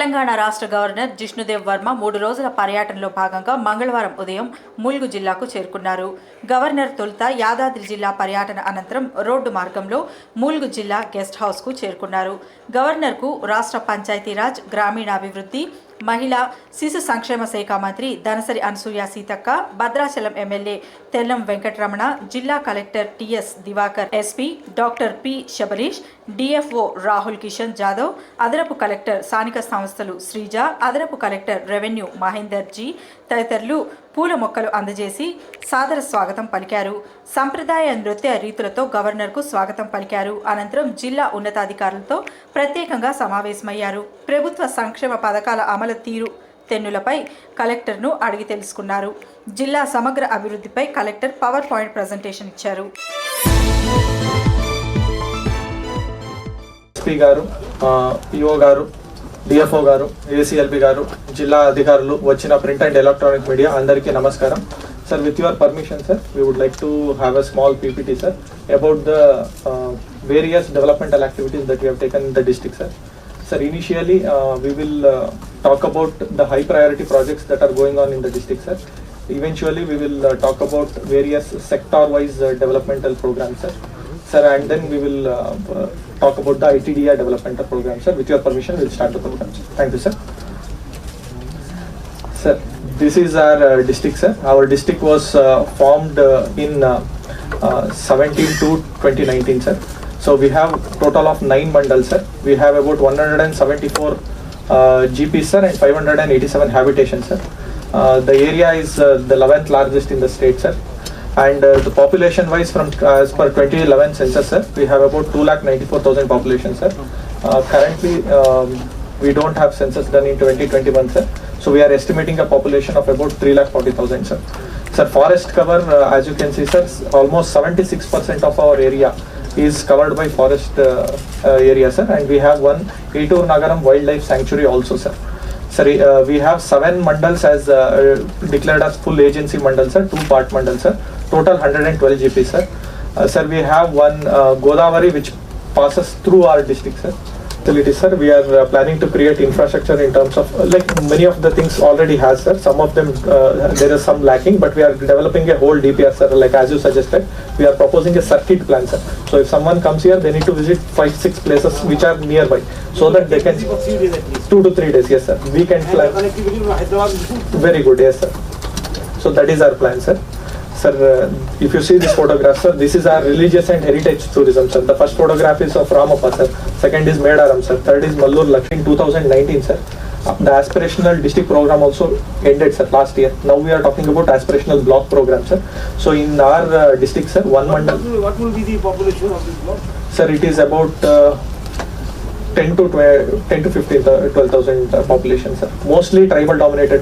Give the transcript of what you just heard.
తెలంగాణ రాష్ట్ర గవర్నర్ జిష్ణుదేవ్ వర్మ మూడు రోజుల పర్యటనలో భాగంగా మంగళవారం ఉదయం ములుగు జిల్లాకు చేరుకున్నారు. గవర్నర్ తొలుత యాదాద్రి జిల్లా పర్యటన అనంతరం రోడ్డు మార్గంలో ములుగు జిల్లా గెస్ట్ హౌస్కు చేరుకున్నారు. గవర్నర్కు రాష్ట్ర పంచాయతీరాజ్ గ్రామీణాభివృద్ధి మహిళా శిశు సంక్షేమ శాఖ మంత్రి దనసరి అనసూయ సీతక్క భద్రాచలం ఎమ్మెల్యే తెల్లం వెంకటరమణ జిల్లా collector TS Divakar SP doctor P Sabareesh DFO Rahul Kishan Jadhav అదనపు కలెక్టర్ స్థానిక సంస్థలు శ్రీజ అదనపు కలెక్టర్ రెవెన్యూ మహేందర్ జీ తదితరులు పూల మొక్కలు అందజేసి సాదర స్వాగతం పలికారు. సంప్రదాయ నృత్య రీతులతో గవర్నర్కు స్వాగతం పలికారు. అనంతరం జిల్లా ఉన్నతాధికారులతో ప్రత్యేకంగా సమావేశమయ్యారు. ప్రభుత్వ సంక్షేమ పథకాల అమలు తీరు తెన్నులపై కలెక్టర్ను అడిగి తెలుసుకున్నారు. జిల్లా సమగ్ర అభివృద్ధిపై కలెక్టర్ పవర్ పాయింట్ ప్రజెంటేషన్ ఇచ్చారు. గారు పిఓ గారు డిఎఫ్ఓ గారు ఏసీఎల్పి గారు జిల్లా అధికారులు వచ్చిన ప్రింట్ అండ్ ఎలక్ట్రానిక్ మీడియా అందరికీ నమస్కారం. Sir with your permission sir we would like to have a small PPT sir about the various developmental activities that you taken in the district sir sir initially we will talk about the high priority projects that are going on in the district sir eventually we will uh, talk about various sector wise uh, developmental programs sir. Sir and then we will uh, talk about the itda developmental program sir. With your permission we'll start the program sir. thank you sir. Sir this is our uh, district sir. Our district was uh, formed in uh, uh, 17 to 2019 sir. So we have total of 9 mandals sir. We have about 174 uh, gps sir and 587 habitations sir. Uh, the area is uh, the 11th largest in the state sir and uh, the population wise from uh, as per 2011 census sir we have about 2,94,000 population sir. Uh, currently um, we don't have census done in 2021 sir. So we are estimating a population of about 3,40,000 sir. Sir forest cover uh, as you can see sir almost 76% of our area is covered by forest uh, uh, area sir. And we have one Etur Nagaram wildlife sanctuary also sir Sorry, uh, we have seven mandals as uh, declared as full agency mandal, sir. Two part mandal, sir. Total 112 GP, sir. Uh, sir, we have one uh, Godavari which passes through our district, sir. Facility, sir. We are uh, planning to create infrastructure in terms of uh, like many of the things already has, sir. Some of them uh, there is some lacking, but we are developing a whole DPR, sir. Like as you suggested, we are proposing a circuit plan, sir. So if someone comes here, they need to visit five, six places which are nearby, so that they can for three days at least. two to three days, yes, sir. We can plan. the connectivity from Hyderabad to Very good, yes, sir. So that is our plan, sir. Sir, uh, if you see this photograph, sir, this is our religious and heritage tourism, sir. The first photograph is of Ramappa, sir. Second is Medaram, sir. Third is Mallur Lakshmi in 2019, sir. Uh, The aspirational district program also ended, sir, last year. Now we are talking about aspirational block program, sir. So in our uh, district, sir, one what, mandal, will, what will be the population of this block? sir, it is about uh, 10 to 12, 10 to 15, uh, 12,000 uh, population, sir. Mostly tribal dominated